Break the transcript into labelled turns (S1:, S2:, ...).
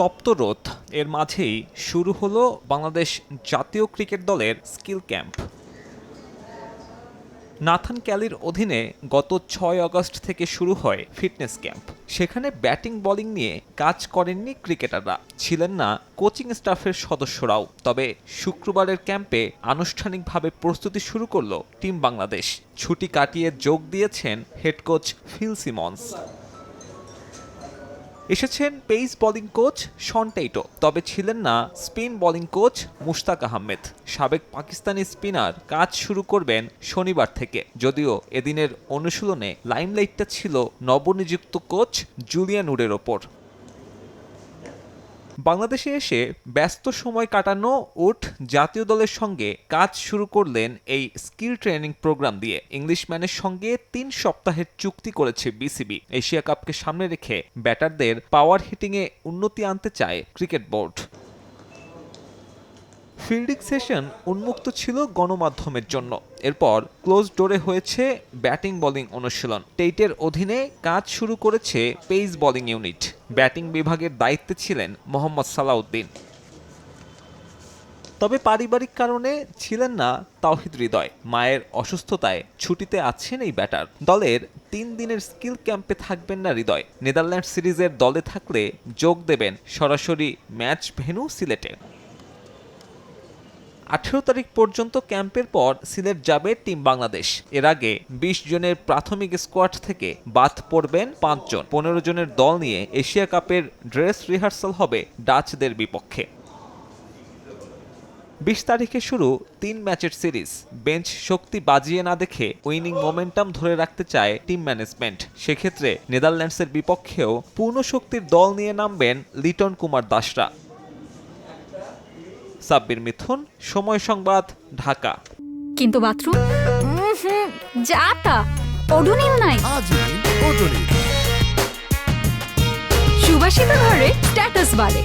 S1: তপ্ত রোদ এর মাঝেই শুরু হলো বাংলাদেশ জাতীয় ক্রিকেট দলের স্কিল ক্যাম্প। নাথান ক্যালির অধীনে গত ছয় আগস্ট থেকে শুরু হয় ফিটনেস ক্যাম্প। সেখানে ব্যাটিং, বোলিং নিয়ে কাজ করেননি ক্রিকেটাররা। ছিলেন না কোচিং স্টাফের সদস্যরাও। তবে শুক্রবারের ক্যাম্পে আনুষ্ঠানিকভাবে প্রস্তুতি শুরু করল টিম বাংলাদেশ। ছুটি কাটিয়ে যোগ দিয়েছেন হেড কোচ ফিল সিমন্স। এসেছেন pace bowling coach Shaun Tait. তবে ছিলেন না spin bowling coach Mushtaq Ahmed. সাবেক পাকিস্তানি স্পিনার কাজ শুরু করবেন শনিবার থেকে। যদিও এদিনের অনুশীলনে লাইমলাইটটা ছিল নবনিযুক্ত কোচ জুলিয়ান উডের ওপর। বাংলাদেশে এসে ব্যস্ত সময় কাটানো উঠ জাতীয় দলের সঙ্গে কাজ শুরু করলেন এই স্কিল ট্রেনিং প্রোগ্রাম দিয়ে। ইংলিশম্যানের সঙ্গে তিন সপ্তাহের চুক্তি করেছে বিসিবি। এশিয়া কাপকে সামনে রেখে ব্যাটারদের পাওয়ার হিটিংয়ে উন্নতি আনতে চায় ক্রিকেট বোর্ড। ফিল্ডিং সেশন উন্মুক্ত ছিল গণমাধ্যমের জন্য। এরপর ক্লোজ ডোরে হয়েছে ব্যাটিং বোলিং অনুশীলন। টেইটের অধীনে কাজ শুরু করেছে পেস বোলিং ইউনিট। ব্যাটিং বিভাগের দায়িত্বে ছিলেন মোহাম্মদ সালাউদ্দিন। তবে পারিবারিক কারণে ছিলেন না তাওহিদ হৃদয়। মায়ের অসুস্থতায় ছুটিতে আছেন এই ব্যাটার। দলের তিন দিনের স্কিল ক্যাম্পে থাকবেন না হৃদয়। নেদারল্যান্ড সিরিজের দলে থাকলে যোগ দেবেন সরাসরি ম্যাচ ভেন্যু সিলেটে। আঠেরো তারিখ পর্যন্ত ক্যাম্পের পর সিলেট যাবে টিম বাংলাদেশ। এর আগে বিশ জনের প্রাথমিক স্কোয়াড থেকে বাদ পড়বেন পাঁচজন পনেরো জনের দল নিয়ে এশিয়া কাপের ড্রেস রিহার্সাল হবে ডাচদের বিপক্ষে। বিশ তারিখে শুরু তিন ম্যাচের সিরিজ। বেঞ্চ শক্তি বাজিয়ে না দেখে উইনিং মোমেন্টাম ধরে রাখতে চায় টিম ম্যানেজমেন্ট। সেক্ষেত্রে নেদারল্যান্ডসের বিপক্ষেও পূর্ণ শক্তির দল নিয়ে নামবেন লিটন কুমার দাসরা। সাব্বির মিথুন সময় সংবাদ ঢাকা।
S2: কিন্তু বাথরুম? যা তা। ওডোনিল নাই।
S3: আজই
S2: সুবাসিত ঘরে স্ট্যাটাস বাড়ে।